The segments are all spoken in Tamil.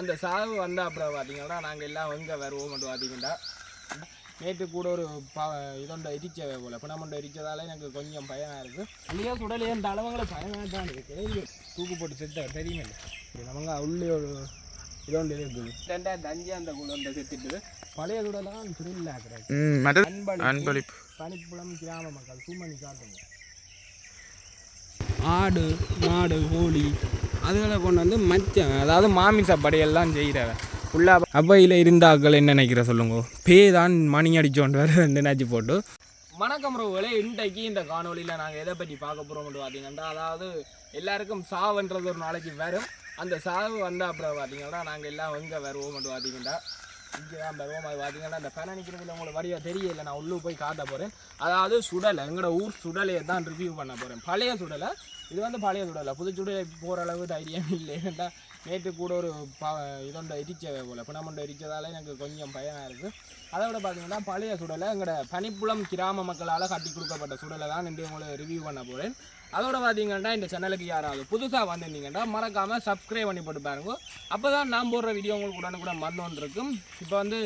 அந்த சாவு வந்த அப்புறம் பார்த்தீங்கன்னா நாங்கள் எல்லாம் எங்கே வருவோம் மட்டும் பார்த்தீங்கன்னா நேற்று கூட ஒரு பா இதொண்ட எரிச்ச போல. பிணமொண்ட எரிச்சதால எனக்கு கொஞ்சம் பயமாக இருக்குது இல்லையா சுடலையே இந்த அளவுங்களை பயமாக தான் இருக்குது தூக்கு போட்டு செத்த தெரியுமே. இல்லை நமங்க உள்ளே ஒரு இதொண்டு இருக்குது. ரெண்டாயிரத்தி அஞ்சு அந்த குழந்தை செத்துட்டு பழைய சுடலாம் திருவிழா அன்பளி அன்பளிப்பு. பனிப்புலம் கிராம மக்கள் சுமணி காட்டுங்க ஆடு மாடு கோழி அதுகளை கொண்டு வந்து மச்சம் அதாவது மாமிச படையெல்லாம் செய்கிறவ ஃபுல்லா அவையில் இருந்தாக்கள் என்ன நினைக்கிற சொல்லுங்க? பே தான் மணி அடிச்சோண்டு வேறு ரெண்டு நாச்சு போட்டு. வணக்கம் ரோகளே இன்றைக்கு இந்த காணொலியில் நாங்கள் எதை பற்றி பார்க்க போகிறோம்னு பார்த்தீங்கன்னா அதாவது எல்லாருக்கும் சாவுன்றது ஒரு நாளைக்கு வரும். அந்த சாவு வந்த அப்புறம் பார்த்தீங்கன்னா நாங்கள் எல்லாம் எங்கே வருவோம் பார்த்தீங்கன்னா இங்கே தான் வருவோம். அது பார்த்தீங்கன்னா இந்த பனை நிற்கிறதுல உங்களுக்கு வடிவா தெரியல. நான் உள்ளே போய் காட்ட போகிறேன் அதாவது சுடலை எங்களோட ஊர் சுடலையை தான் ரிவ்யூ பண்ண போகிறேன் பழைய சுடலை இது வந்து பழைய சுடலை புது சுடலை போகிற அளவு தைரியம் இல்லை. நேற்று கூட ஒரு ப இதொண்ட எரிச்ச போல். பிணமொண்ட எரிச்சதால எனக்கு கொஞ்சம் பயமாக இருக்குது அதை விட பார்த்தீங்கன்னா பழைய சுடலை எங்களோட பனிப்புலம் கிராம மக்களால் கட்டி கொடுக்கப்பட்ட சுடலை தான் இன்று உங்களை ரிவ்யூ பண்ண போகிறேன் அதோட பார்த்தீங்கன்னா இந்த சேனலுக்கு யாராவது புதுசாக வந்திருந்தீங்கன்னா மறக்காமல் சப்ஸ்கிரைப் பண்ணி போட்டு பாருங்க. அப்போ தான் நான் போடுற வீடியோ உங்களுக்கு உடனுக்குடன் வந்து இருக்கும் இப்போ வந்து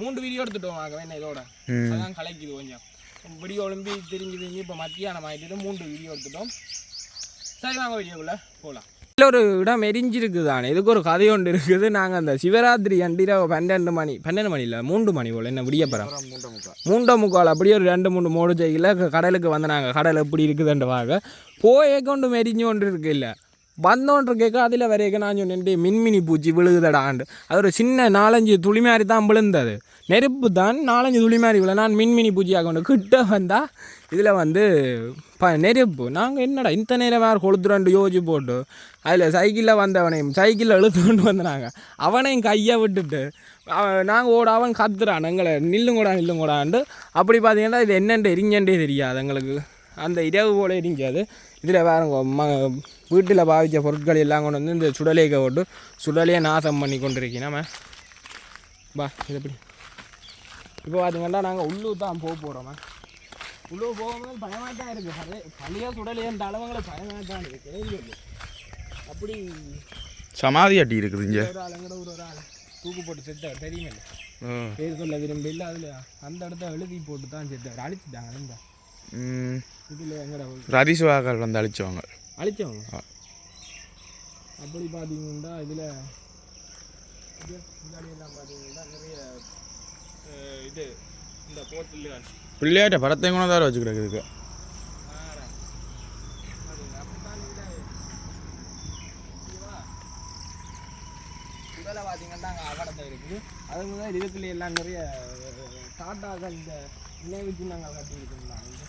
மூன்று வீடியோ எடுத்துட்டோம். வாங்க வேணும் இதோட? அதான் கலைக்குது கொஞ்சம். வீடியோ ஒலிம்பி தெரிஞ்சு தெரிஞ்சு இப்போ மத்தியானம் ஆகிட்டு மூன்று வீடியோ எடுத்துட்டோம். சரி வாங்க வீடியோக்குள்ளே போகலாம் ஒரு இடம் எரிஞ்சிருக்கு தானே இதுக்கு ஒரு கதை ஒன்று இருக்குது. நாங்கள் அந்த சிவராத்திரி அண்டிர பன்னெண்டு மணி பன்னெண்டு மணி இல்லை மூன்று மணி போல் என்ன விடியப்பறம் மூண்டை முக்கால். அப்படியே ஒரு ரெண்டு மூணு மூணு ஜெயில கடலுக்கு வந்தாங்க கடல் எப்படி இருக்குதுன்ற வாங்க. போயே கொண்டு மெரிஞ்சு கொண்டு இருக்கு இல்லை. வந்தோன்றிருக்க கேட்க அதில் வரைக்கும் நான் சொன்னேன் மின்மினி பூச்சி விழுகுதடாண்டு அது ஒரு சின்ன நாலஞ்சு துளி மாதிரி தான் விழுந்தது நெருப்பு தான் நாலஞ்சு துளி மாதிரி விழ நான் மின்மினி பூச்சியாக கொண்டு கிட்ட வந்தால் இதில் வந்து ப நெருப்பு நாங்கள் என்னடா இந்த நேரம் வேறு கொளுத்துறோண்டு யோசிச்சு போட்டு அதில் சைக்கிளில் வந்தவனையும் சைக்கிளில் இழுத்து கொண்டு வந்தாங்க அவனையும் கையை விட்டுட்டு நாங்கள் ஓட அவன் கத்துறான் எங்களை நில்லுங்கூடா நில்லுங்கூடான்ட்டு அப்படி பார்த்தீங்கன்னா இது என்னென்று எரிஞ்சண்டே தெரியாது எங்களுக்கு அந்த இரவு போல எரிஞ்சாது இதில் வேறுங்க ம வீட்டில் பாவிச்ச பொருட்கள் எல்லாம் கொண்டு வந்து இந்த சுடலையை போட்டு சுடலையை நாசம் பண்ணி கொண்டு நம்ம பா இது எப்படி இப்போ பார்த்தீங்கன்னா நாங்கள் உள்ளூர் தான் போக போகிறோம் உள்ளூர் போகும்போது பயமாக தான் இருக்குது அதே பழைய சுடலையே இந்த அளவுங்களை பயமாக தான் இருக்குது அப்படி சமாதி அட்டி இருக்குது இங்கே. ஒரு ஆள் எங்கட ஒரு ஒரு ஆள் தூக்கு போட்டு செத்தார் தெரியுமே ம் பேர் சொல்ல விரும்ப இல்லை அதில் அந்த இடத்த எழுதி போட்டு தான் செத்தார். அழிச்சிட்டாங்க ரதிசுவாக்கள் வந்து அழிச்சவங்க. அழிச்சவங்க. அப்படி பார்த்தீங்கன்னா இதில் இது இந்த போட்டில் பிள்ளையாட்ட படத்தை கூட தான் வச்சுக்கிறது இதுக்கு இதில் பார்த்தீங்கன்னா அங்கே அவடத்தை இருக்குது. அது தான் இதுக்குள்ளே எல்லாம் நிறைய டாட்டாக்கள் இந்த நினைவு சின்னங்கள் வந்து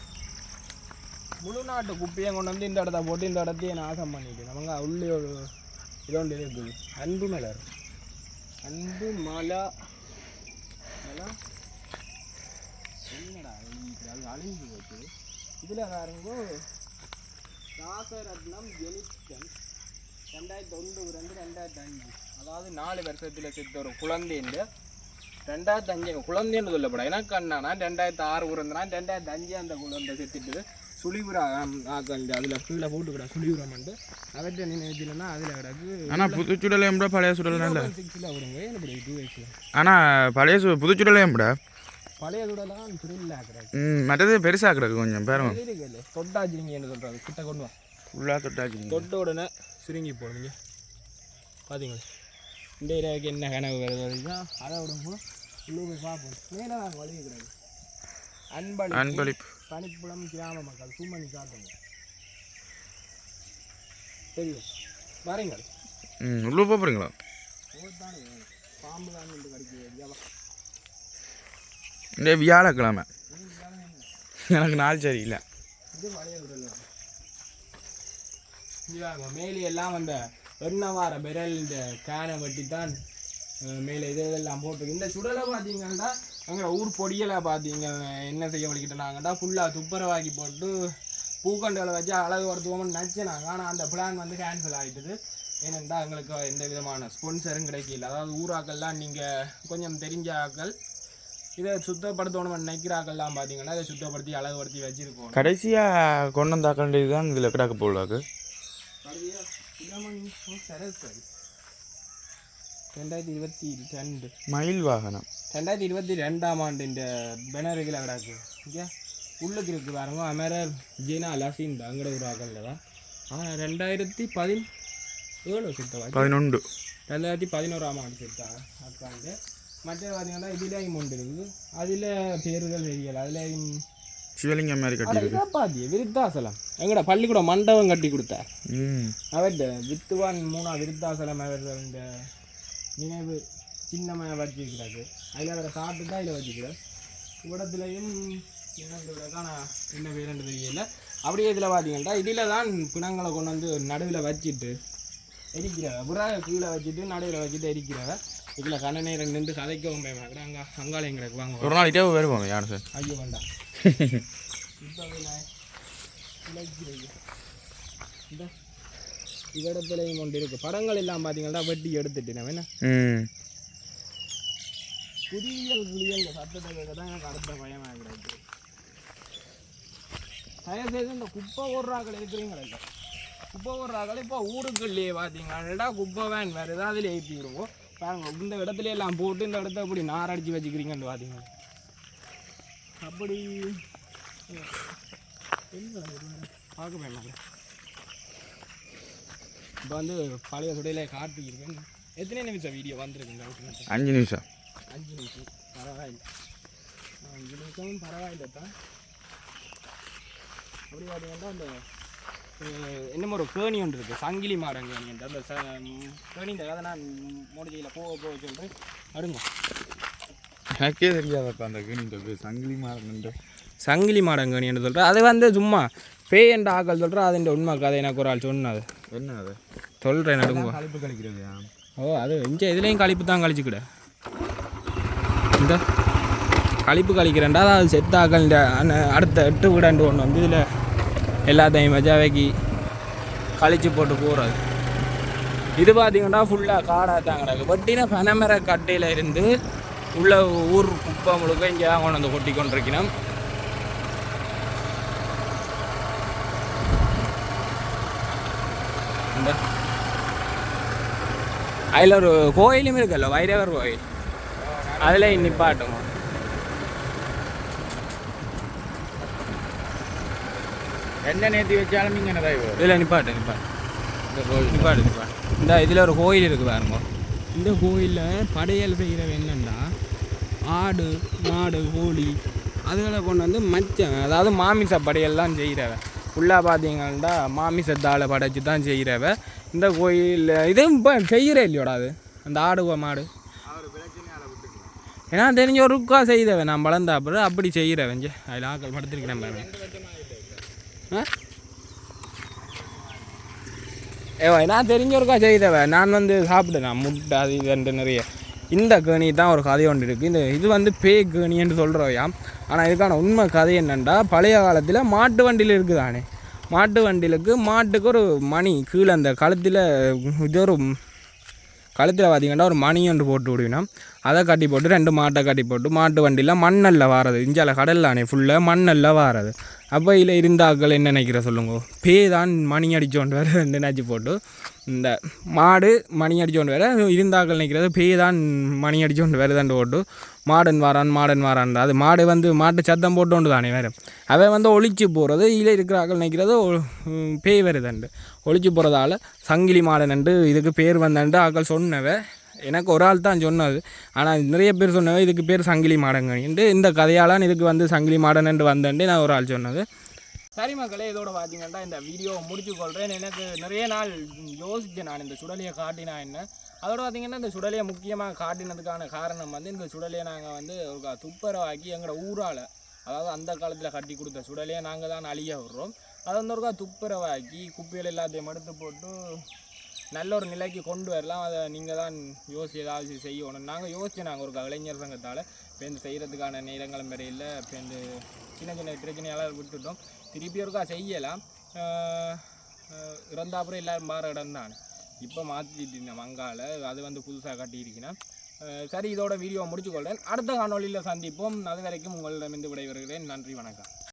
முழு நாட்டு குப்பையை கொண்டு வந்து இந்த இடத்த போட்டு இந்த இடத்தையே நாசம் பண்ணிட்டு நமக்கு உள்ளே ஒரு இதோண்டு இருக்குது. அன்பு மலர். அன்பு மலா. மலா? என்னடா அது அழிஞ்சு போச்சு. இதில் பாருங்கோ ராசரத்னம் ஜெனித்தன். ரெண்டாயிரத்தி ஒன்று ரெண்டு ரெண்டாயிரத்தி அஞ்சு அதாவது நாலு வருஷத்தில் செத்து ஒரு குழந்தைண்டு ரெண்டாயிரத்தி அஞ்சு குழந்தைன்னு சொல்லப்பட எனக்கு அண்ணா ரெண்டாயிரத்தி ஆறு பிறந்தான் ரெண்டாயிரத்தி அஞ்சு அந்த குழந்தை செத்துட்டு சுழிவுரா ஆக்கள் அதில் கீழே போட்டுக்கிட சுழிவுரம்ட்டு அவற்றை நினைச்சுன்னா அதில் கிடக்கு. ஆனால் புது சுடலையும் கூட பழைய சுடலாம் இல்லை? சிக்ஸில் வருங்க என்னுடைய டூ எக்ஸில் ஆனால் பழைய சு புது சுடலையும் கூட பழைய துடலாம் திருவிழா கிடக்கு. ம் மற்றது பெருசாக கிடக்கு கொஞ்சம் பேரும் இருக்குல்ல தொட்டாச்சிரிங்கன்னு சொல்கிறாங்க கிட்ட கொண்டு வா. ஃபுல்லாக தொட்டாச்சு தொட்ட உடனே சுருங்கி போடுங்க பார்த்தீங்களா இந்த இரவுக்கு என்ன கனவு வருது வரைக்கும் அதை விடும்போது உள்ளே போய் பார்ப்போம். மேலே நாங்கள் அன்பளி அன்பளிப்பு. பனிப்புலம் கிராம மக்கள் சுமணி காட்டுங்க தெரியும். வரீங்கள். ம் உள்ளே போகிறீங்களா பாம்பு தான் வந்து கடிக்கிறது இந்த வியாழக்கிழமை. எனக்கு நாள் சரியில்லை. இது மேலே எல்லாம் அந்த எண்ணெய் வார விரல் இந்த கேனை வெட்டி தான் மேலே இது இதெல்லாம் போட்டு இந்த சுடலை பார்த்தீங்கன்னா அங்கே ஊர் பொடியெல்லாம் பார்த்தீங்க என்ன செய்ய வலிக்கிட்டாங்கடா ஃபுல்லாக துப்புரவாக்கி போட்டு பூக்கண்டுகளை வச்சு அழகு வருத்துவோம்னு நினச்சினாங்க. ஆனால் அந்த பிளான் வந்து கேன்சல் ஆகிட்டுது ஏனென்றா எங்களுக்கு எந்த விதமான ஸ்பான்சரும் கிடைக்கல. அதாவது ஊராக்கள்லாம் நீங்கள் கொஞ்சம் தெரிஞ்ச ஆக்கள் இதை சுத்தப்படுத்தணும்னு நினைக்கிற ஆக்கள்லாம் பார்த்தீங்கன்னா இதை சுத்தப்படுத்தி அழகுபடுத்தி வச்சிருக்கோம். கடைசியாக கொண்டு வந்தாக்கண்டது தான் இதில் கிடக்க போலாக்கு கடைசியா? ரெண்டாயிரத்தி இருபத்தி ரெண்டு மயில் வாகனம் ரெண்டாயிரத்தி இருபத்தி ரெண்டாம் ஆண்டு இந்த பெனருகில் கிடக்கு இங்கே உள்ளுக்கு இருக்கு பாருங்க அமரர் ஜீனா லசின் அங்கட ஒரு ஆகலில் தான் ஆனால் ரெண்டாயிரத்தி பதின் ஏழு சுத்தவா பதினொன்று ரெண்டாயிரத்தி பதினோராம் ஆண்டு செத்தாங்க அக்காண்டு மற்ற பார்த்தீங்கன்னா இதுலேயும் ஒன்று இருக்குது அதில் பேருகள் தெரியல அதுலேயும் சிவலிங்கம் மாதிரி கட்டியிருக்கு பாத்தி விருத்தாசலம். எங்கட பள்ளிக்கூடம் மண்டபம் கட்டி கொடுத்தார் அவர் வித்துவான் மூணா விருத்தாசலம் அவர் இந்த நினைவு சின்னமாக வச்சிருக்கிறாரு. அதில் அவரை சாப்பிட்டு தான் இதில் வச்சுக்கிறார் கூடத்துலையும் என்ன பேருன்னு தெரியல. அப்படியே இதில் பார்த்தீங்கன்னா இதில் தான் பிணங்களை கொண்டு வந்து நடுவில் வச்சுட்டு எரிக்கிறாங்க புறா கீழே வச்சுட்டு நடுவில் வச்சுட்டு எரிக்கிறாங்க இதில் கண்ண நேரம் நின்று கதைக்கவும் பயமாக்குற அங்கே அங்காளையும் கிடக்கு. வாங்க ஒரு நாள் இதே வருவோம் யானை சார். ஐயோ வேண்டாம். இப்போ இடத்துலையும் கொண்டு இருக்கு படங்கள் எல்லாம் பார்த்தீங்கன்னா வெட்டி எடுத்துட்டு நம்ம என்ன ம் புதியல் புதியல் சத்தத்தை கேட்க தான் எனக்கு அடுத்த பயமாக கிடையாது தயவுசெய்து இந்த குப்பை ஓடுறாக்கள் இருக்கிறீங்களா. இல்லை குப்பை ஓடுறாக்கள் இப்போ ஊருக்குள்ளேயே பார்த்தீங்கன்னா குப்பை வேன் வேறு ஏதாவது அதில் ஏற்றி விடுவோம் பாருங்க இந்த இடத்துல எல்லாம் போட்டு இந்த இடத்த அப்படி நார் அடிச்சு வச்சுக்கிறீங்கன்னு பார்த்தீங்க என்ன பார்க்க பயமாக இப்போ வந்து பழைய சுடையில காட்டியிருக்கேன். எத்தனை நிமிஷம் வீடியோ வந்திருக்குங்க உங்களுக்கு? அஞ்சு நிமிஷம். அஞ்சு நிமிஷம். பரவாயில்ல. அஞ்சு நிமிஷமும் பரவாயில்ல தான். அப்படி பார்த்தீங்கன்னா அந்த என்னமோ ஒரு கேணி ஒன்று இருக்குது சங்கிலி மாடம் கேணி அந்த கேணி இந்த கதை நான் மூடிக்கையில் போக போக சொல்கிறேன் அடுங்க. எனக்கே தெரியாதப்பா அந்த கிணின்ற பேர் சங்கிலி மாறன் சங்கிலி மாடம் கேணி என்று சொல்கிறேன் அது வந்து சும்மா பேய் என்ற ஆக்கள் சொல்கிறேன் அது உண்மை கதை எனக்கு ஒரு ஆள் சொன்னது என்ன அது? சொல்கிறேன் நடுங்க. கழிப்பு கழிக்கிறது ஓ அது இங்கே இதுலேயும் கழிப்பு தான் கழிச்சுக்கிட. இந்த கழிப்பு கழிக்கிறேன்டா அது செத்தாக்கள் அடுத்த எட்டு வீடாண்டு ஒன்று வந்து இதில் எல்லாத்தையும் மஜாவைக்கு கழிச்சு போட்டு போகிறது இது பார்த்தீங்கன்னா ஃபுல்லாக காடாக தான் கிடக்கு. வெட்டின பனைமர கட்டையில் இருந்து உள்ள ஊர் குப்பை முழுக்க இங்கே தான் கொண்டு வந்து கொட்டி கொண்டிருக்கணும். இந்த. அதில் ஒரு கோயிலும் இருக்குல்ல வைரவர் கோயில். அதில் நிப்பாட்டுங்க என்ன நேர்த்தி வச்சாலும் நீங்கள் என்ன தான் இதில் நிப்பாட்டு நிப்பாட்டு நிப்பாட்டு நிப்பாட்டு இந்த இதில் ஒரு கோயில் இருக்குது பாருங்க. இந்த கோயிலில் படையல் செய்கிறவ என்னன்னா ஆடு மாடு கோழி அதுகளை கொண்டு வந்து மச்சம் அதாவது மாமிச படையெல்லாம் செய்கிறவ ஃபுல்லாக பார்த்தீங்கன்னா மாமிசத்தால் படைச்சு தான் செய்கிறவ இந்த கோயில் இது இப்போ செய்கிற இல்லையோடா அது? அந்த ஆடு மாடு. ஏன்னா தெரிஞ்ச ஒரு ருக்கா செய்தவன். நான் வளர்ந்தா அப்புறம் அப்படி செய்கிறவன். அதில் ஆக்கள் படுத்திருக்கிறேன் பாருங்க ஆ? ஏவா நான் தெரிஞ்சவருக்கா செய்தவன். நான் வந்து சாப்பிடுவேன் முட்டை அது இதுன்ட்டு நிறைய. இந்த கேணி தான் ஒரு கதை ஒன்று இருக்குது இந்த இது வந்து பேய் கேணின்னு சொல்கிறவையாம் ஆனால் இதுக்கான உண்மை கதை என்னென்னா பழைய காலத்தில் மாட்டு வண்டியில் இருக்குதானே? மாட்டு வண்டியிலுக்கு மாட்டுக்கு ஒரு மணி கீழே அந்த கழுத்தில் இது ஒரு கழுத்தில் பார்த்தீங்கன்னா ஒரு மணி ஒன்று போட்டு விடுவினா அதை கட்டி போட்டு ரெண்டு மாட்டை கட்டி போட்டு மாட்டு வண்டியில் மண்ணல்ல வாரது. இஞ்சால கடல்லானே ஃபுல்லாக மண்ணல்ல வாரது. அப்போ இதில் இருந்தாக்கள் என்ன நினைக்கிற சொல்லுங்க? பே தான் மணி அடித்தோண்டு வேறு ரெண்டு நினச்சி போட்டு இந்த மாடு மணி அடிச்சோண்டு வேறு இருந்தாக்கள் நினைக்கிறது பே தான் மணி அடிச்சோண்டு வேறு தண்டு போட்டு மாடன் வாரான் மாடன் வாரான். அது மாடு வந்து மாட்டு சத்தம் போட்டோண்டு தானே வேறு. அவன் வந்து ஒழிச்சு போகிறது இதில் இருக்கிறாக்கள் நினைக்கிறது ஒ- ம், பேய் ஒழிச்சு போகிறதால சங்கிலி மாடனண்டு இதுக்கு பேர் வந்தண்டு ஆக்கள் சொன்னவ. எனக்கு ஒரு ஆள் தான் சொன்னது. ஆனால் நிறைய பேர் சொன்னவ இதுக்கு பேர் சங்கிலி மாடங்கன்ட்டு இந்த கதையாலான் இதுக்கு வந்து சங்கிலி மாடனண்டு வந்தேன்ட்டு நான் ஒரு ஆள் சொன்னது. சரி மக்களே இதோட பார்த்தீங்கன்னா இந்த வீடியோவை முடிச்சு கொள்கிறேன் எனக்கு நிறைய நாள் யோசித்தேன் நான் இந்த சுடலையை காட்டினா என்ன? அதோட பார்த்தீங்கன்னா இந்த சுடலையை முக்கியமாக காட்டினதுக்கான காரணம் வந்து இந்த சுடலையை நாங்கள் வந்து ஒரு துப்புரவாக்கி எங்களோட ஊரால் அதாவது அந்த காலத்தில் கட்டி கொடுத்த சுடலையை நாங்கள் தான் அழிய விடுறோம். அதை வந்து ஒருக்கா துப்புரவாக்கி குப்பைகள் எல்லாத்தையும் எடுத்து போட்டு நல்ல ஒரு நிலைக்கு கொண்டு வரலாம். அதை நீங்கள் தான் யோசிச்சு ஏதாவது செய்யணும். நாங்கள் யோசிச்சு நாங்கள் ஒரு இளைஞர் சங்கத்தால் இப்போ இந்த செய்கிறதுக்கான நேரங்களும் வேற இல்லை. இப்போ இந்த சின்ன சின்ன பிரச்சனையெல்லாம் விட்டுட்டோம். திருப்பி ஒருக்கா செய்யலாம். ஆஹ் இறந்த அப்புறம் எல்லாரும் மாற இடம் தான். இப்போ மாற்றிட்டு மங்கால அது வந்து புதுசாக கட்டியிருக்கீங்கன்னா சரி இதோட வீடியோ முடிச்சுக்கொள்கிறேன் அடுத்த காணொலியில் சந்திப்போம். அது வரைக்கும் உங்களிடமிருந்து விடைபெறுகிறேன். நன்றி வணக்கம்.